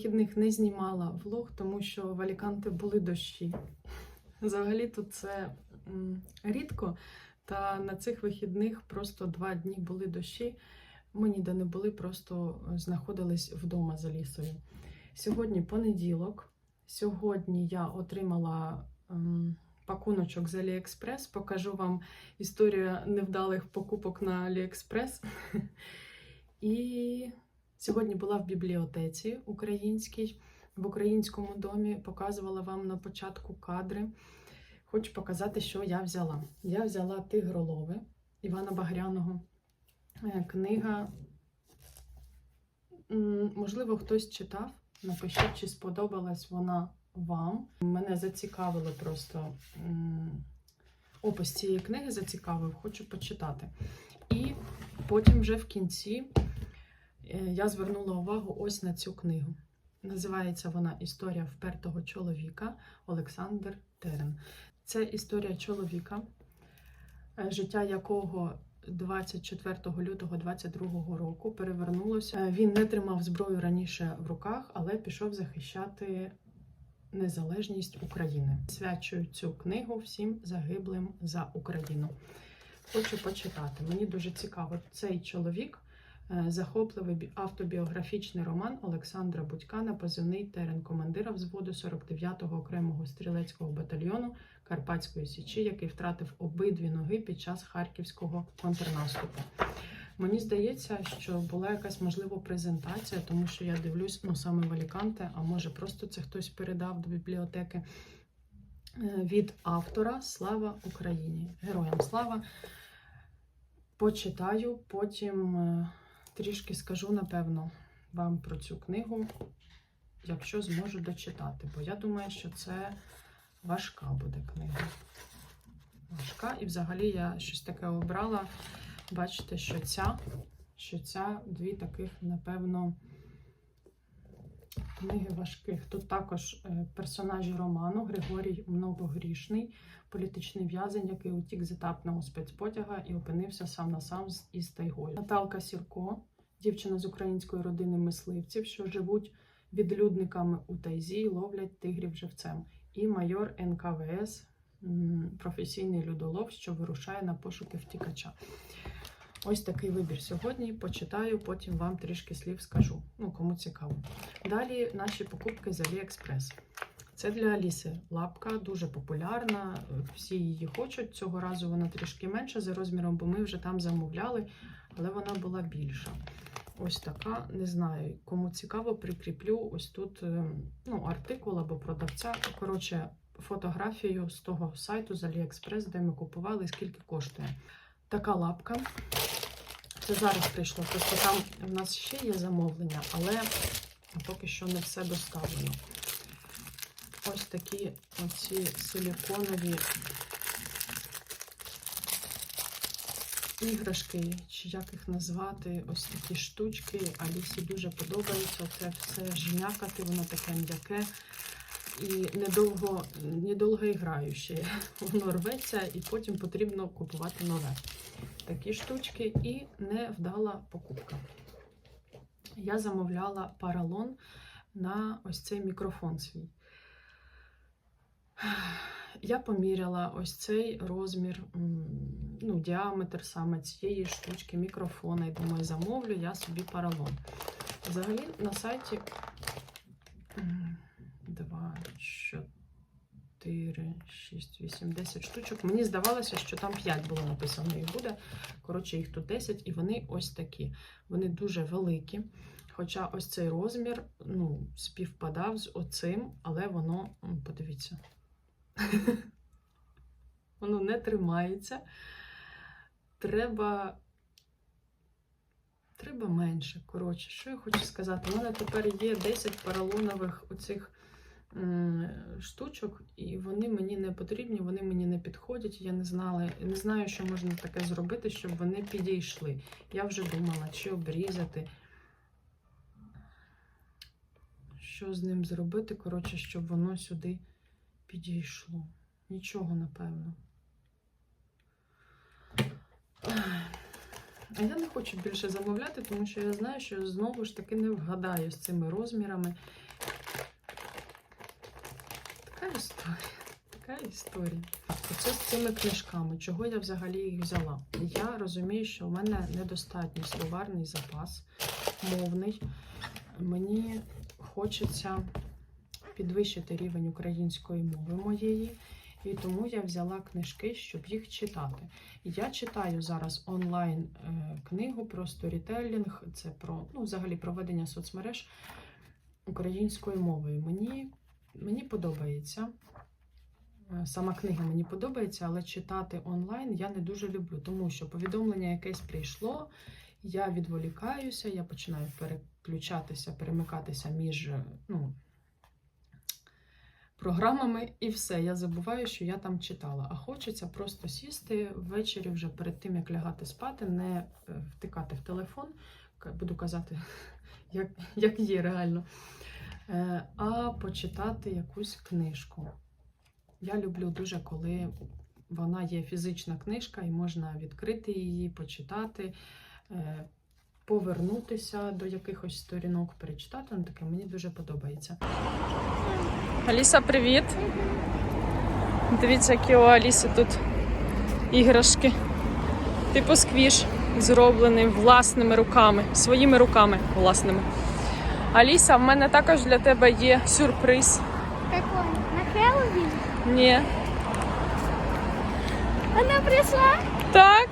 вихідних не знімала влог, тому що в Аліканте були дощі. Взагалі тут це рідко, та на цих вихідних просто два дні були дощі. Ми ніде не були, просто знаходились вдома за лісою. Сьогодні понеділок. Сьогодні я отримала ем, пакуночок з Аліекспрес. Покажу вам історію невдалих покупок на Аліекспрес. І сьогодні була в бібліотеці українській, в українському домі. Показувала вам на початку кадри. Хочу показати, що я взяла. Я взяла Тигролови Івана Багряного. Е, Книга, можливо, хтось читав. Напишіть, чи сподобалась вона вам. Мене зацікавило просто опис цієї книги зацікавив, хочу почитати. І потім вже в кінці я звернула увагу ось на цю книгу. Називається вона Історія впертого чоловіка Олександр Терен. Це історія чоловіка, е, життя якого 24 лютого 22 року перевернулося. Е, Він не тримав зброю раніше в руках, але пішов захищати незалежність України. Свячую цю книгу всім загиблим за Україну. Хочу почитати. Мені дуже цікаво. Цей чоловік е, захопливий автобіографічний роман Олександра Будька на позивний терен командира взводу 49-го окремого стрілецького батальйону Карпатської Січі, який втратив обидві ноги під час харківського контрнаступу. Мені здається, що була якась можливо презентація, тому що я дивлюсь ну саме в Аліканте, а може просто це хтось передав до бібліотеки Е, від автора Слава Україні! Героям слава! Почитаю, потім е, трішки скажу, напевно, вам про цю книгу, якщо зможу дочитати. Бо я думаю, що це важка буде книга. Важка, і взагалі я щось таке обрала. Бачите, що ця, що ця дві таких, напевно, книги важких. Тут також е, персонажі роману Григорій Многогрішний, політичний в'язень, який утік з етапного спецпотяга і опинився сам на сам із тайгою. Наталка Сірко, дівчина з української родини мисливців, що живуть відлюдниками у тайзі і ловлять тигрів живцем. І майор НКВС, професійний людолов, що вирушає на пошуки втікача. Ось такий вибір сьогодні. Почитаю, потім вам трішки слів скажу. Ну, кому цікаво. Далі наші покупки з AliExpress. Це для Аліси лапка, дуже популярна. Всі її хочуть. Цього разу вона трішки менша за розміром, бо ми вже там замовляли, але вона була більша. Ось така, не знаю, кому цікаво, прикріплю ось тут е, ну, артикул або продавця. Коротше, фотографію з того сайту з AliExpress, де ми купували, скільки коштує. Така лапка. Це зараз прийшло. Просто там в нас ще є замовлення, але поки що не все доставлено. Ось такі оці силіконові іграшки, чи як їх назвати, ось такі штучки. Алісі дуже подобається. Це все жмякати, воно таке м'яке. І недовго, недовго і граюче. Воно рветься, і потім потрібно купувати нове. Такі штучки і невдала покупка. Я замовляла паралон на ось цей мікрофон свій. Я поміряла ось цей розмір, ну, діаметр саме цієї штучки мікрофона. І думаю, замовлю я собі паралон. Взагалі на сайті 2, 4, 6, 8, 10 штучок. Мені здавалося, що там 5 було написано і буде. Коротше, їх тут 10, і вони ось такі. Вони дуже великі. Хоча ось цей розмір ну, співпадав з оцим, але воно, подивіться, воно не тримається. Треба. Треба менше. Коротше, що я хочу сказати? У мене тепер є 10 поролонових оцих штучок, і вони мені не потрібні, вони мені не підходять. Я не знала, не знаю, що можна таке зробити, щоб вони підійшли. Я вже думала, чи обрізати. Що з ним зробити, коротше, щоб воно сюди підійшло. Нічого, напевно. А я не хочу більше замовляти, тому що я знаю, що знову ж таки не вгадаю з цими розмірами. Така історія. Така історія. Оце з цими книжками. Чого я взагалі їх взяла? Я розумію, що у мене недостатній словарний запас мовний. Мені хочеться підвищити рівень української мови моєї. І тому я взяла книжки, щоб їх читати. Я читаю зараз онлайн е, книгу про сторітелінг, це про ну, взагалі проведення соцмереж українською мовою. Мені, мені подобається. Е, Сама книга мені подобається, але читати онлайн я не дуже люблю, тому що повідомлення якесь прийшло, я відволікаюся, я починаю переключатися, перемикатися між ну, програмами, і все. Я забуваю, що я там читала. А хочеться просто сісти ввечері, вже перед тим, як лягати спати, не е, втикати в телефон, буду казати, як, як є реально, е, а почитати якусь книжку. Я люблю дуже, коли вона є фізична книжка, і можна відкрити її, почитати, е, повернутися до якихось сторінок, перечитати. Ну, таке мені дуже подобається. Аліса, привіт. Дивіться, які у Аліси тут іграшки. Типу сквіш, зроблений власними руками, своїми руками власними. Аліса, в мене також для тебе є сюрприз. Какой? На Хэллоуин? Ні. Она пришла? Так.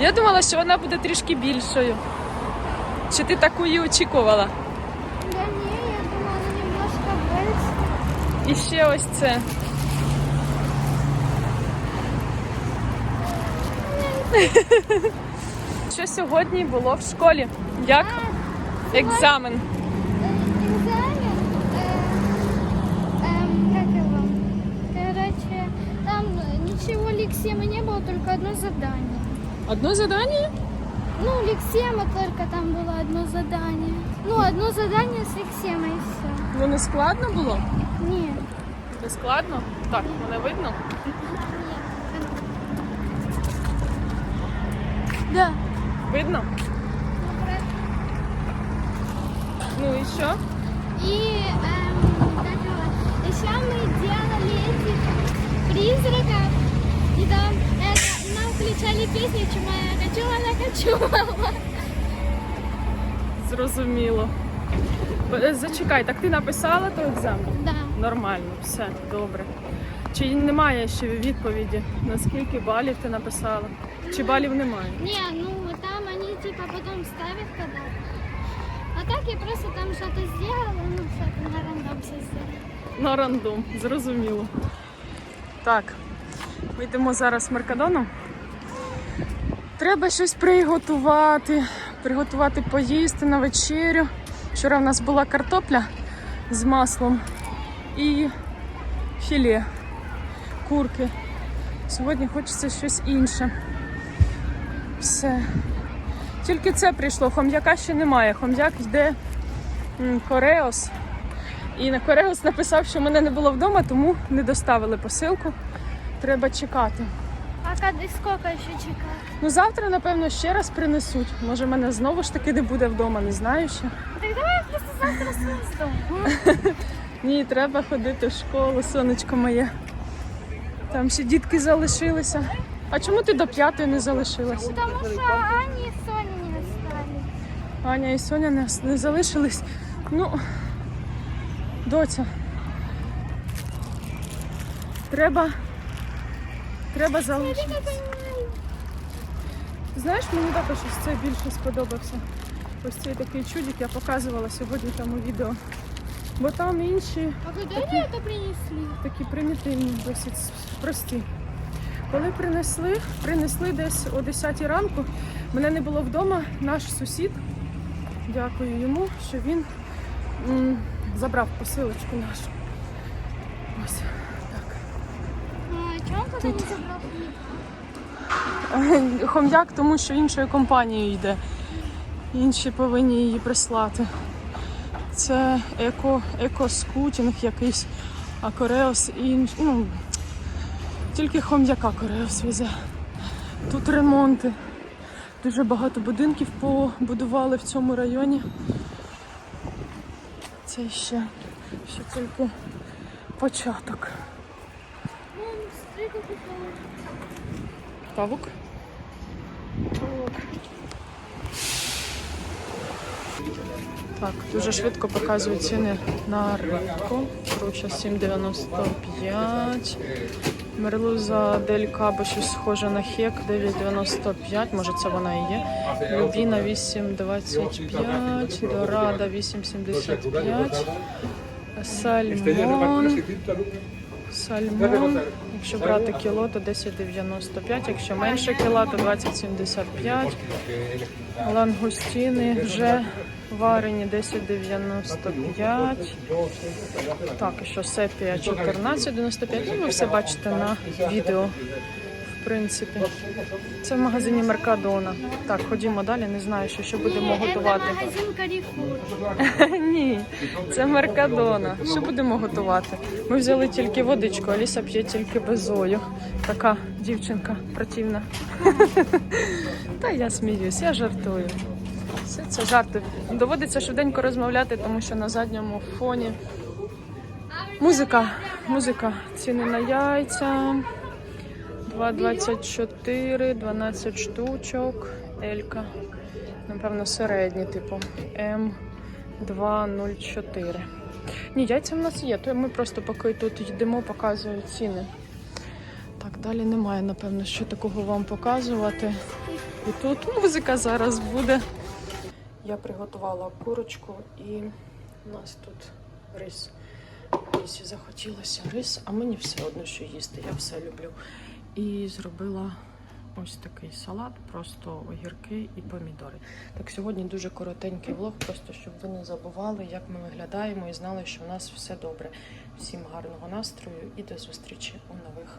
Я думала, що вона буде трішки більшою. Чи ти таку і очікувала? Да не, я думала немножко больше. І ще ось це. Що сьогодні було в школі? Як екзамен? Э, Экзамен? э, эм, Как его? Короче, там ничего лексемы не было, только одно задание. Одне завдання? Ну, лексема только там было одно задание. Ну, одно задание с лексемой и все. Ну не складно було? Нет. Не складно? Так, мене видно. Да. Видно? Ну і що? И эм, как его, еще мы делали этих призраков. И там включали песни «Чума я хочу, мама». Зрозуміло. Е, Зачекай, так ти написала той екзамен? Да. Нормально, все, добре. Чи немає ще відповіді? На скільки балів ти написала? Чи балів немає? Не, ну там они типа потом ставят когда А так я просто там что-то сделала, ну что-то на рандом все сделала. На рандом, зрозуміло. Так, ми йдемо зараз в Меркадону. Треба щось приготувати, приготувати поїсти на вечерю. Вчора в нас була картопля з маслом і філе курки. Сьогодні хочеться щось інше. Все. Тільки це прийшло, хом'яка ще немає. Хом'як йде Кореос. І на Кореус написав, що мене не було вдома, тому не доставили посилку. Треба чекати. А когда сколько еще чекать? Ну завтра, напевно, ще раз принесуть. Може, мене знову ж таки не буде вдома, не знаю ще. Так давай я просто завтра съездом. Ні, треба ходити в школу, сонечко моє. Там ще дітки залишилися. А чому ти до п'ятої не залишилася? Потому что Ани и Соня не остались. Аня і Соня не, не залишились. Ну, доця. Треба. Треба залишитися. Знаєш, мені також ось це більше сподобався. Ось цей такий чудик я показувала сьогодні там у відео. Бо там інші А куда они это принесли? такі примітивні, досить прості. Коли принесли, принесли десь о 10 ранку, мене не було вдома, наш сусід, дякую йому, що він м, забрав посилочку нашу. Ось забрал? Хом'як, тому що іншою компанією йде. Інші повинні її прислати. Це еко, екоскутінг якийсь, а Кореос інш- ну, Тільки хом'яка Кореївс везе. Тут ремонти. Дуже багато будинків побудували в цьому районі. Це ще, ще тільки початок. Паук. Павук. Так, дуже швидко показують ціни на рибку. Круча 7,95. Мерлуза Дель Кабо щось схоже на хек 9,95. Може це вона і є. Любіна 8,25. Дорада 8,75. Сальмон. Сальмон. Якщо брати кіло, то 10,95. Якщо менше кіла, то 20,75. Лангустіни вже варені 10,95. Так, що сепія 14,95. Ну, ви все бачите на відео. В принципі, це в магазині Меркадона. Так, ходімо далі. Не знаю, що, що будемо Не, готувати. Ні, це Меркадона. Що будемо готувати? Ми взяли тільки водичку, Аліса п'є тільки безою. Така дівчинка противна. Та я сміюсь, я жартую. Все це жарти. Доводиться швиденько розмовляти, тому що на задньому фоні музика. Музика. Ціни на яйця. 2,24, 12 штучок. Елька. Напевно, середні, типу М204. Ні, яйця в нас є, то ми просто поки тут йдемо, показую ціни. Так, далі немає, напевно, що такого вам показувати. І тут музика зараз буде. Я приготувала курочку і у нас тут рис. Лісі захотілося рис, а мені все одно, що їсти, я все люблю. І зробила ось такий салат, просто огірки і помідори. Так, сьогодні дуже коротенький влог, просто щоб ви не забували, як ми виглядаємо і знали, що в нас все добре. Всім гарного настрою і до зустрічі у нових.